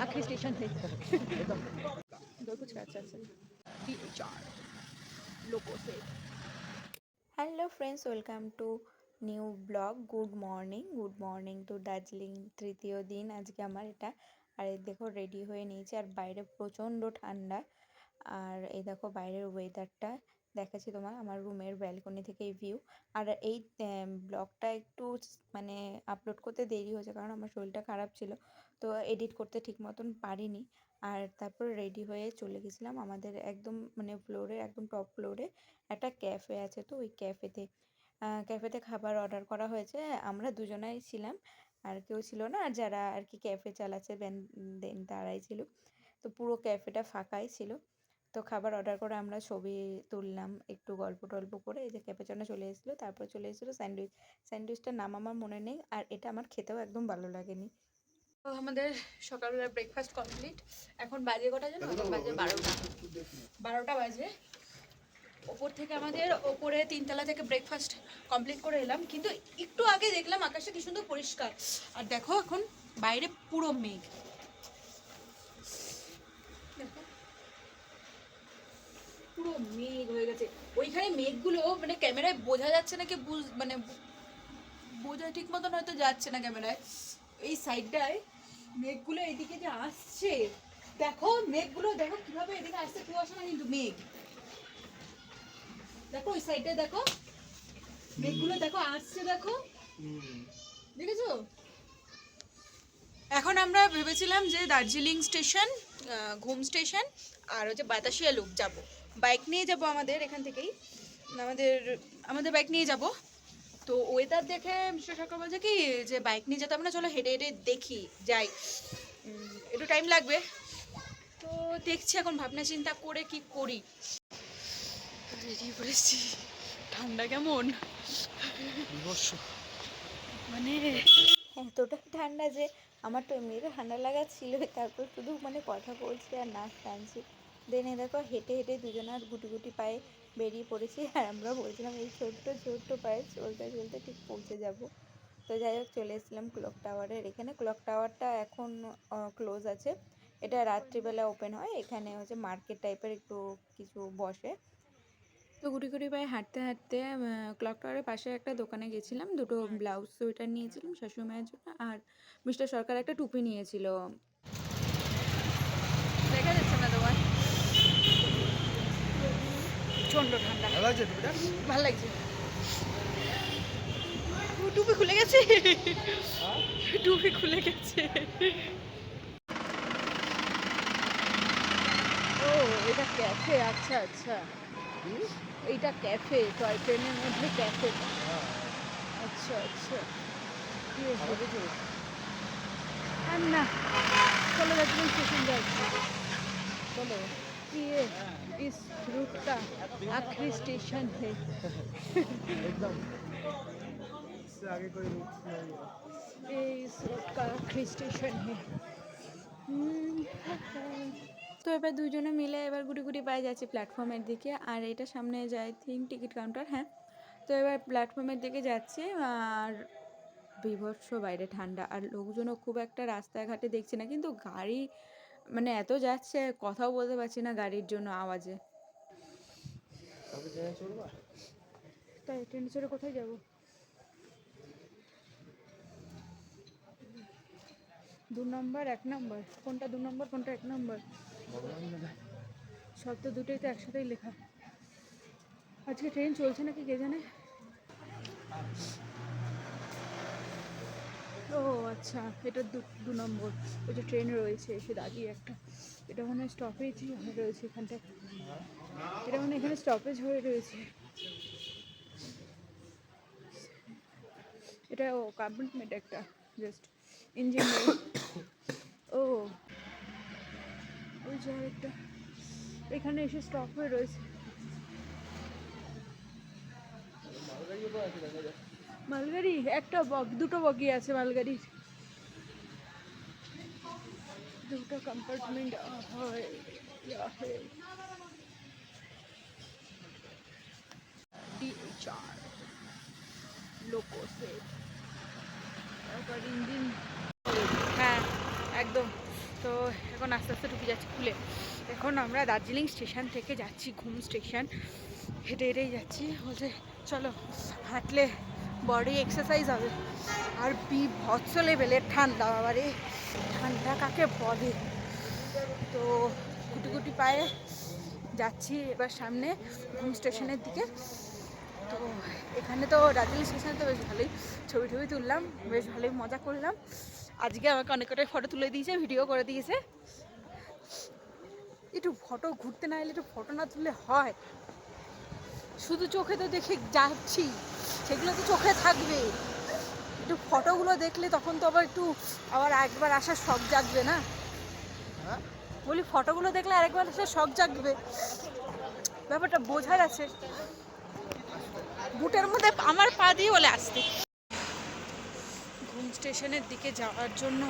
आखिरी स्टेशन है दो कुछ अच्छा अच्छा डी एच आर लोगों से hello friends welcome to new blog good morning good morning to Darjeeling তৃতীয় দিন আজকে আমার এটা আর এই দেখো রেডি হয়ে নিয়েছি আর বাইরে প্রচণ্ড ঠান্ডা আর এই দেখো বাইরের ওয়েদারটা দেখাচ্ছি তোমার আমার রুমের ব্যালকনি থেকে এই ভিউ আর এই ব্লগটা একটু মানে আপলোড করতে দেরি হয়েছে কারণ আমার শরীরটা খারাপ ছিল তো এডিট করতে ঠিক মতন পারিনি। আর তারপর রেডি হয়ে চলে গেছিলাম আমাদের একদম মানে ফ্লোরে একদম টপ ফ্লোরে একটা ক্যাফে আছে তো ওই ক্যাফেতে ক্যাফেতে খাবার অর্ডার করা হয়েছে। আমরা দুজনাই ছিলাম, আর কেউ ছিল না। আর যারা আর কি ক্যাফে চালাচ্ছে দেন তারাই ছিল। তো পুরো ক্যাফেটা ফাঁকাই ছিল। তো খাবার অর্ডার করে আমরা ছবি তুললাম একটু গল্প টল্প করে। এই যে ক্যাপেচানো চলে এসেছিল, তারপর চলে এসেছিল স্যান্ডউইচ স্যান্ডউইচটার নাম আমার মনে নেই, আর এটা আমার খেতেও একদম ভালো লাগেনি। আমাদের সকালবেলা ব্রেকফাস্ট কমপ্লিট এখন বাজে কটা জানো? বাজে বারোটা। বারোটা বাজে। ওপর থেকে আমাদের ওপরে তিনতলা থেকে ব্রেকফাস্ট কমপ্লিট করে এলাম। কিন্তু একটু আগে দেখলাম আকাশটা কি সুন্দর পরিষ্কার। আর দেখো এখন বাইরে পুরো মেঘ। দেখো। পুরো মেঘ হয়ে গেছে। ওইখানে মেঘগুলো মানে ক্যামেরায় বোঝা যাচ্ছে না কি বুঝ- মানে বোঝা ঠিক মতন হয়তো যাচ্ছে না ক্যামেরায়। এই সাইডটায় মেঘগুলো এদিকে যে আসছে, দেখো মেঘগুলো, দেখো কীভাবে এদিকে আসছে কুয়াশা না কিন্তু মেঘ। দেখো ওই সাইডটায় দেখো, মেঘগুলো দেখো আসছে দেখো। দেখেছ? এখন আমরা ভেবেছিলাম যে দার্জিলিং স্টেশন ঘুম স্টেশন, আর হচ্ছে বাতাসিয়া লুপ যাব। বাইক নিয়ে যাব আমাদের এখান থেকেই। আমাদের আমাদের বাইক নিয়ে যাব। তো ওয়েদার দেখে মিস্টার সরকার বলছে কি যে বাইক নিয়ে যেতে হবে না চলো হেঁটে হেঁটে দেখি যাই। একটু টাইম লাগবে। তো দেখছি এখন ভাবনা চিন্তা করে কি করি। বেরিয়ে পড়েছি। ঠান্ডা কেমন? মানে এতটা ঠান্ডা যে আমার তো এমনিতে ঠান্ডা লাগা ছিলই তারপর শুধু মানে কথা বলছি আর নাচ টানছি। দেন এ দেখো হেঁটে হেঁটে দুজনার গুটি গুটি পায়ে বেরিয়ে পড়েছি। আর আমরা বলছিলাম এই ছোট্ট ছোট্ট পায়ে চলতে চলতে ঠিক পৌঁছে যাব। তো যাই হোক চলে এসেছিলাম ক্লক টাওয়ারের এখানে। ক্লক টাওয়ারটা এখন ক্লোজ আছে। এটা রাত্রিবেলা ওপেন হয়। এখানে হচ্ছে মার্কেট টাইপের একটু কিছু বসে। তো গুটি গুটি পায়ে হাঁটতে হাঁটতে ক্লক টাওয়ারের পাশে একটা দোকানে গেছিলাম। দুটো ব্লাউজ সোয়েটার নিয়েছিলাম শাশুড়ি মায়ের জন্য। আর মিস্টার সরকার একটা টুপি নিয়েছিল দেখা যাচ্ছে না তোমার প্রচণ্ড ঠান্ডা ভালো লাগছে ভালো লাগছে। টুপি খুলে গেছে? টুপি খুলে গেছে। ও এটা ক্যাফে আচ্ছা আচ্ছা। এইটা ক্যাফে টয় ট্রেনের মধ্যে ক্যাফে। আচ্ছা আচ্ছা। কি ভেবেছো আর না চলো দার্জিলিং স্টেশন যাচ্ছি চলো। ये इस रूट का आखिरी स्टेशन है एकदम इससे आगे कोई रूट नहीं है ये इस रूट का आखिरी स्टेशन है তো এবার দুজনে মিলে এবার গুটি গুটি পায়ে যাচ্ছি প্ল্যাটফর্মের দিকে আর এটা সামনে যায় থিঙ্ক টিকিট কাউন্টার হ্যাঁ তো এবার প্ল্যাটফর্মের দিকে যাচ্ছি আর বিভৎস বাইরে ঠান্ডা আর লোকজনও খুব একটা রাস্তাঘাটে দেখছি না কিন্তু গাড়ি মানে এত যাচ্ছে কথাও বলতে পারছি না গাড়ির জন্য আওয়াজে। তাই ট্রেন চড়ে কোথায় যাব? দু নম্বর এক নম্বর। কোনটা দু নম্বর কোনটা এক নম্বর? সব তো দুটোই তো একসাথেই লেখা। আজকে ট্রেন চলছে নাকি কে জানে? ও আচ্ছা এটা দু দু নম্বর। ওই যে ট্রেন রয়েছে, এসে দাঁড়িয়ে একটা। এটা মনে হয় স্টপেজই হয়ে রয়েছে এখানটায়। এটা মানে এখানে স্টপেজ হয়ে রয়েছে। এটা ও কার্বনমেট একটা জাস্ট ইঞ্জিন ও, ওই যে একটা। এখানে এসে স্টপ হয়ে রয়েছে। মালগাড়ি? একটা বগ দুটো বগি আছে মালগাড়ির। দুটো কম্পার্টমেন্ট হয় লোকো ইঞ্জিন হ্যাঁ একদম। তো এখন আস্তে আস্তে ঢুকে যাচ্ছি খুলে। এখন আমরা দার্জিলিং স্টেশন থেকে যাচ্ছি, ঘুম স্টেশন। হেঁটে হেঁটেই যাচ্ছি। বলছে, চলো, হাঁটলে বডি এক্সারসাইজ হবে। আর বি বিভৎস লেভেলের ঠান্ডা, বাবারে। ঠান্ডা কাকে বলে? তো গুটি গুটি পায়ে যাচ্ছি এবার সামনে ঘুম স্টেশনের দিকে। তো এখানে তো দার্জিলিং স্টেশনে তো বেশ ভালোই ছবি টবি তুললাম, বেশ ভালোই মজা করলাম। আজকে আমাকে অনেক কটাই ফটো তুলে দিয়েছে ভিডিও করে দিয়েছে। একটু ফটো ঘুরতে না এলে একটু ফটো না তুললে হয়। শুধু চোখে তো দেখে যাচ্ছি। সেগুলো তো চোখে থাকবে একটু ফটোগুলো দেখলে তখন তো আবার একটু আবার একবার আসার শখ জাগবে না? হ্যাঁ? বলি ফটোগুলো দেখলে আরেকবার আসার শখ জাগবে। ব্যাপারটা বোঝার আছে। বুটের মধ্যে আমার পা দিয়ে বলে আসতে। ঘুম স্টেশনের দিকে যাওয়ার জন্য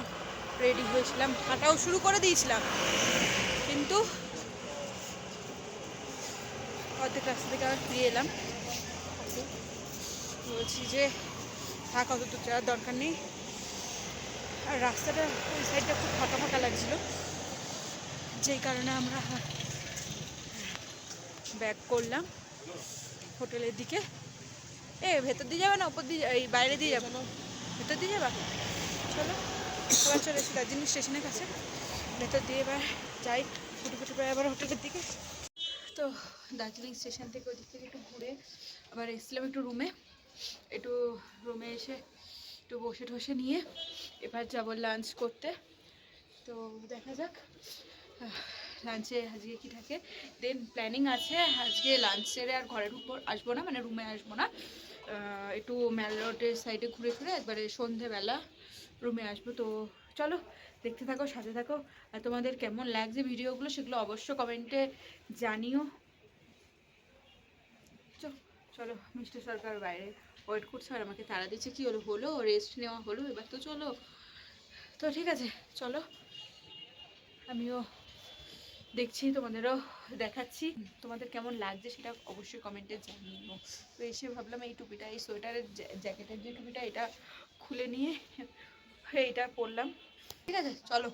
রেডি হয়েছিলাম। হাঁটাও শুরু করে দিয়েছিলাম। কিন্তু অর্ধেক রাস্তা থেকে আবার ফিরে এলাম। বলছি যে থাক অত দূর যাওয়ার দরকার নেই। আর রাস্তাটা ওই সাইডটা খুব ফাঁকা ফাঁকা লাগছিল। যেই কারণে আমরা ব্যাক করলাম হোটেলের দিকে। এ, ভেতর দিয়ে যাবে না? ওপর দিয়ে এই বাইরে দিয়ে যাবে। ভেতর দিয়ে যাবা? চলো, এবার চলে এসেছি দার্জিলিং স্টেশনের কাছে। ভেতর দিয়ে এবার যাই ফুটে ফুটে পাই আবার হোটেলের দিকে। তো দার্জিলিং স্টেশন থেকে ওদিক থেকে একটু ঘুরে আবার এসেছিলাম একটু রুমে একটু রুমে এসে একটু বসে ঠসে নিয়ে এবার যাব লাঞ্চ করতে। তো দেখা যাক লাঞ্চে আজকে কি থাকে। দেন প্ল্যানিং আছে, আজকে লাঞ্চ সেরে আর ঘরের উপর আসব না মানে রুমে আসব না। একটু ম্যাল রোডের সাইডে ঘুরে ঘুরে একবারে সন্ধেবেলা রুমে আসব। তো চলো, দেখতে থাকো, সাথে থাকো। আর তোমাদের কেমন লাগছে ভিডিওগুলো সেগুলো অবশ্য কমেন্টে জানিও। চলো, মিস্টার সরকার বাইরে। ওয়েট করছে, আর আমাকে তাড়া দিচ্ছে, কি হলো হলো? রেস্ট নেওয়া হলো? এবার তো চলো। তো ঠিক আছে, চলো। আমিও দেখছি, তোমাদেরও দেখাচ্ছি। তোমাদের কেমন লাগছে সেটা অবশ্যই কমেন্টে জানিও। তো এসে ভাবলাম এই টুপিটা, এই সোয়েটারের জ্যা- জ্যাকেটের যে টুপিটা, এটা খুলে নিয়ে এইটা পরলাম। ঠিক আছে, চলো।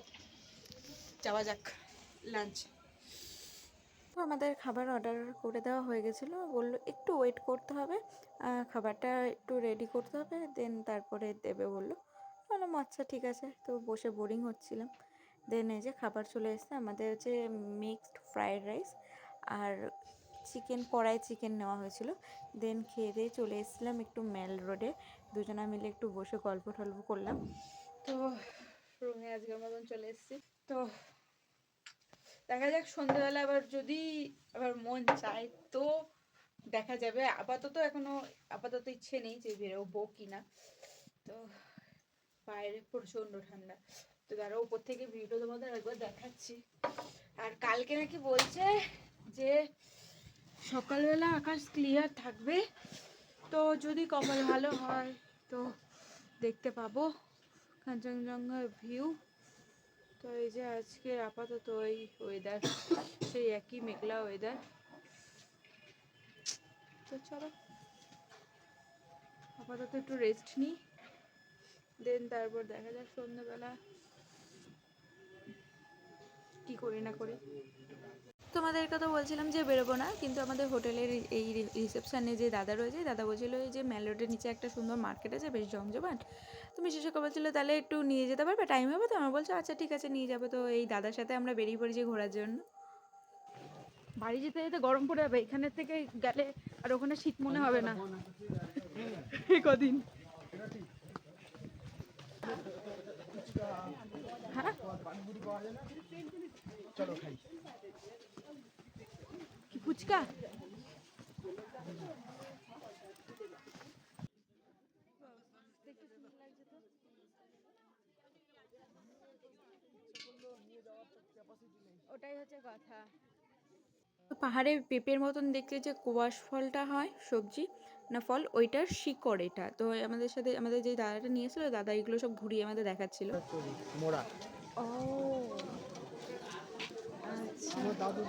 যাওয়া যাক, লাঞ্চ। আমাদের খাবার অর্ডার করে দেওয়া হয়ে গেছিল। বলল, একটু ওয়েট করতে হবে। খাবারটা একটু রেডি করতে হবে দেন তারপরে দেবে বলল। বললাম আচ্ছা ঠিক আছে। তো বসে বোরিং হচ্ছিলাম। দেন এই যে খাবার চলে এসেছে, আমাদের হচ্ছে মিক্সড ফ্রায়েড রাইস আর চিকেন কড়াই চিকেন নেওয়া হয়েছিল। দেন খেয়ে দিয়ে চলে এসেছিলাম একটু মেল রোডে। দুজনা মিলে একটু বসে গল্প টল্প করলাম। তো রুমে আজকের মতন চলে এসেছি। তো দেখা যাক সন্ধ্যাবেলা আবার যদি আবার মন চায়, তো দেখা যাবে। আপাতত এখনও আপাতত ইচ্ছে নেই যে বেরোবো কিনা। তো বাইরে প্রচণ্ড ঠান্ডা। তো তারা উপর থেকে ভিডিও তোমাদের একবার দেখাচ্ছি। আর কালকে নাকি বলছে যে সকালবেলা আকাশ ক্লিয়ার থাকবে। তো যদি কপাল ভালো হয় তো দেখতে পাবো। কাঞ্চনজঙ্ঘার ভিউ তো এই যে আজকে আপাতত ওই ওয়েদার সেই একই মেঘলা ওয়েদার তো আপাতত একটু রেস্ট নিই দেন তারপর দেখা যাক সন্ধ্যাবেলা কি করি না করি। তোমাদেরকে তো বলছিলাম যে বেরোবো না, কিন্তু আমাদের হোটেলের এই রিসেপশনে যে দাদা রয়েছে, দাদা বলছিল যে মেলোডের নিচে একটা সুন্দর মার্কেট আছে, বেশ জমজমাট। তুমি শেষকে বলছিল, তাহলে একটু নিয়ে যেতে পারবে? টাইম হবে তো? আমরা বলছো আচ্ছা ঠিক আছে, নিয়ে যাব। তো এই দাদার সাথে আমরা বেরিয়ে পড়েছি ঘোরার জন্য। বাড়ি যেতে যেতে গরম পড়ে যাবে এখানের থেকে গেলে আর ওখানে শীত মনে হবে না। কদিন। হ্যাঁ? ফুচকা? ওটাই হচ্ছে কথা। পাহাড়ে পেঁপের মতন দেখতে যে কোয়াশ ফলটা হয় সবজি না ফল ওইটার শিকড় এটা। তো আমাদের সাথে আমাদের যে দাদাটা নিয়েছিল দাদা এগুলো সব ঘুরিয়ে আমাদের দেখাচ্ছিল। মোড়া। ও আমার দাদু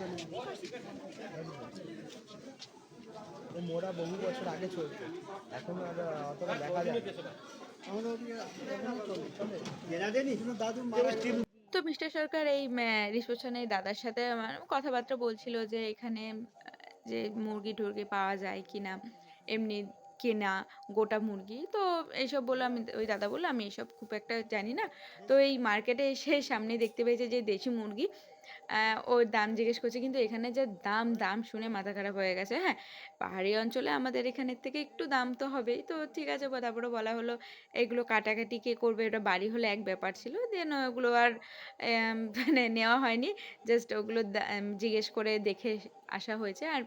মোড়া বহু বছর আগে চলতো এখন আর অতটা দেখা যায় আমাদের দাদু। তো মিস্টার সরকার এই রিসেপশনে দাদার সাথে আমার কথাবার্তা বলছিল যে, এখানে, যে মুরগি টুরগি পাওয়া যায় কি না? এমনি কেনা গোটা মুরগি। তো এইসব বলল, আমি ওই দাদা বলল, আমি এইসব খুব একটা জানি না। তো এই মার্কেটে এসে সামনে দেখতে পেয়েছে যে, দেশি মুরগি ওর দাম জিজ্ঞেস করছে, কিন্তু এখানে যে দাম দাম শুনে মাথা খারাপ হয়ে গেছে হ্যাঁ? পাহাড়ি অঞ্চলে আমাদের এখানের থেকে একটু দাম তো হবেই। তো ঠিক আছে, তারপরে বলা হলো, এগুলো কাটাকাটি কে করবে? এটা বাড়ি হলে এক ব্যাপার ছিল, দেন ওগুলো আর মানে নেওয়া হয়নি। জাস্ট ওগুলো জিজ্ঞেস করে দেখে আসা হয়েছে। আর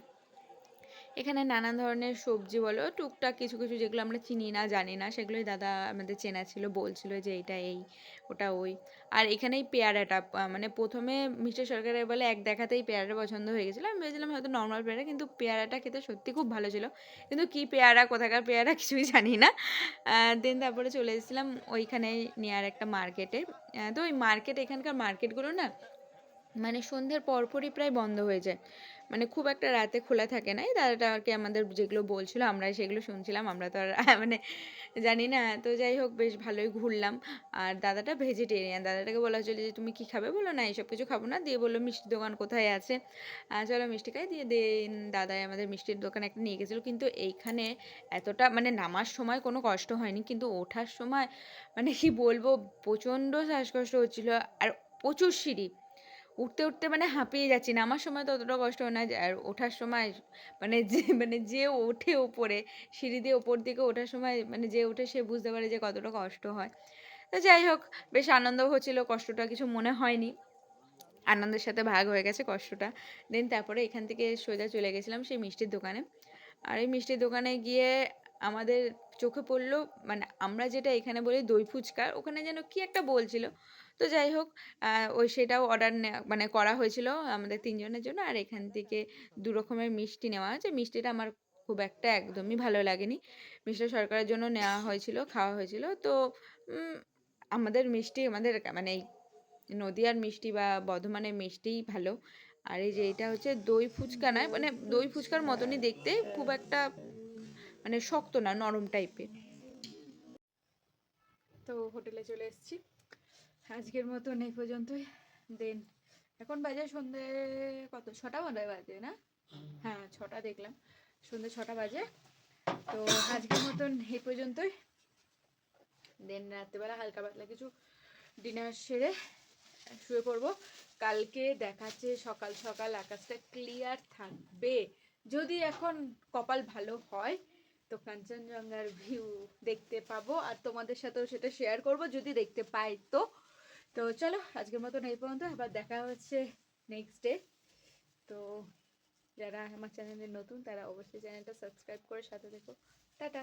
এখানে নানান ধরনের সবজি বলো, টুকটাক কিছু কিছু যেগুলো আমরা চিনি না, জানি না, সেগুলোই দাদা আমাদের চেনা ছিল, বলছিল যে এটা এই, ওটা ওই। আর এখানে এই পেয়ারাটা মানে প্রথমে মিস্টার সরকারের বলে এক দেখাতেই পেয়ারাটা পছন্দ হয়ে গেছিল। আমি ভেবেছিলাম হয়তো নর্মাল পেয়ারা, কিন্তু পেয়ারাটা খেতে সত্যি খুব ভালো ছিল। কিন্তু কি পেয়ারা, কোথাকার পেয়ারা, কিছুই জানি না। দেন তারপরে চলে এসেছিলাম ওইখানে নিয়ার একটা মার্কেটে। তো ওই মার্কেট, এখানকার মার্কেটগুলো না মানে সন্ধ্যের পরপরই প্রায় বন্ধ হয়ে যায়। মানে খুব একটা রাতে খোলা থাকে না এই দাদাটা আর কি আমাদের যেগুলো বলছিল আমরা সেগুলো শুনছিলাম, আমরা তো আর মানে জানি না। তো যাই হোক, বেশ ভালোই ঘুরলাম। আর দাদাটা ভেজিটেরিয়ান দাদাটাকে বলা হচ্ছিল যে, তুমি কি খাবে? বলো না এইসব কিছু খাব না। দিয়ে বলল, মিষ্টির দোকান কোথায় আছে? চলো মিষ্টি খাই। দিয়ে দেন দাদাই আমাদের মিষ্টির দোকান একটা নিয়ে গেছিল। কিন্তু এইখানে এতটা মানে নামার সময় কোনো কষ্ট হয়নি। কিন্তু ওঠার সময় মানে কি বলব, প্রচণ্ড শ্বাসকষ্ট হচ্ছিল। আর প্রচুর সিঁড়ি। উঠতে উঠতে মানে হাঁপিয়ে যাচ্ছি নামার সময় তো অতটা কষ্ট হয় না। আর ওঠার সময় মানে যে মানে যে ওঠে ওপরে, সিঁড়ি দিয়ে ওপর দিকে ওঠার সময় মানে যে ওঠে সে বুঝতে পারে যে কতটা কষ্ট হয়। তো যাই হোক, বেশ আনন্দ হচ্ছিল, কষ্টটা কিছু মনে হয়নি। আনন্দের সাথে ভাগ হয়ে গেছে কষ্টটা। দেন তারপরে এখান থেকে সোজা চলে গেছিলাম সেই মিষ্টির দোকানে। আর এই মিষ্টির দোকানে গিয়ে আমাদের চোখে পড়ল মানে আমরা যেটা এখানে বলি দই ফুচকা, ওখানে যেন কি একটা বলছিল। তো যাই হোক ওই সেটাও অর্ডার মানে করা হয়েছিল আমাদের তিনজনের জন্য, আর এখান থেকে দু রকমের মিষ্টি নেওয়া হয়েছে। মিষ্টিটা আমার খুব একটা একদমই ভালো লাগেনি। মিষ্টি সরকারের জন্য নেওয়া হয়েছিল, খাওয়া হয়েছিল। তো আমাদের মিষ্টি, আমাদের মানে নদিয়ার মিষ্টি বা বর্ধমানের মিষ্টিই ভালো। আর এই যে এটা হচ্ছে দই ফুচকা নয় মানে দই ফুচকার মতনই দেখতে, খুব একটা মানে শক্ত না, নরম টাইপের। তো হোটেলে চলে এসেছি। আজকের মতন এই পর্যন্তই। দেন, এখন বাজে সন্ধে কত? ছটা মনে বাজে, না? হ্যাঁ ছটা দেখলাম। সন্ধে ছটা বাজে। তো আজকের মতন এই পর্যন্তই। দেন, রাত্রেবেলা হালকা পাতলা কিছু ডিনার সেরে শুয়ে পড়ব। কালকে দেখাচ্ছে সকাল সকাল আকাশটা ক্লিয়ার থাকবে। যদি এখন কপাল ভালো হয় তো কাঞ্চনজঙ্ঘার ভিউ দেখতে পাবো আর তোমাদের সাথেও সেটা শেয়ার করব যদি দেখতে পাই তো। তো চলো, আজকের মতন এই পর্যন্ত, আবার দেখা হচ্ছে নেক্সট ডে তো যারা আমার চ্যানেলে নতুন, তারা অবশ্যই চ্যানেলটা সাবস্ক্রাইব করে সাথে দেখো টাটা!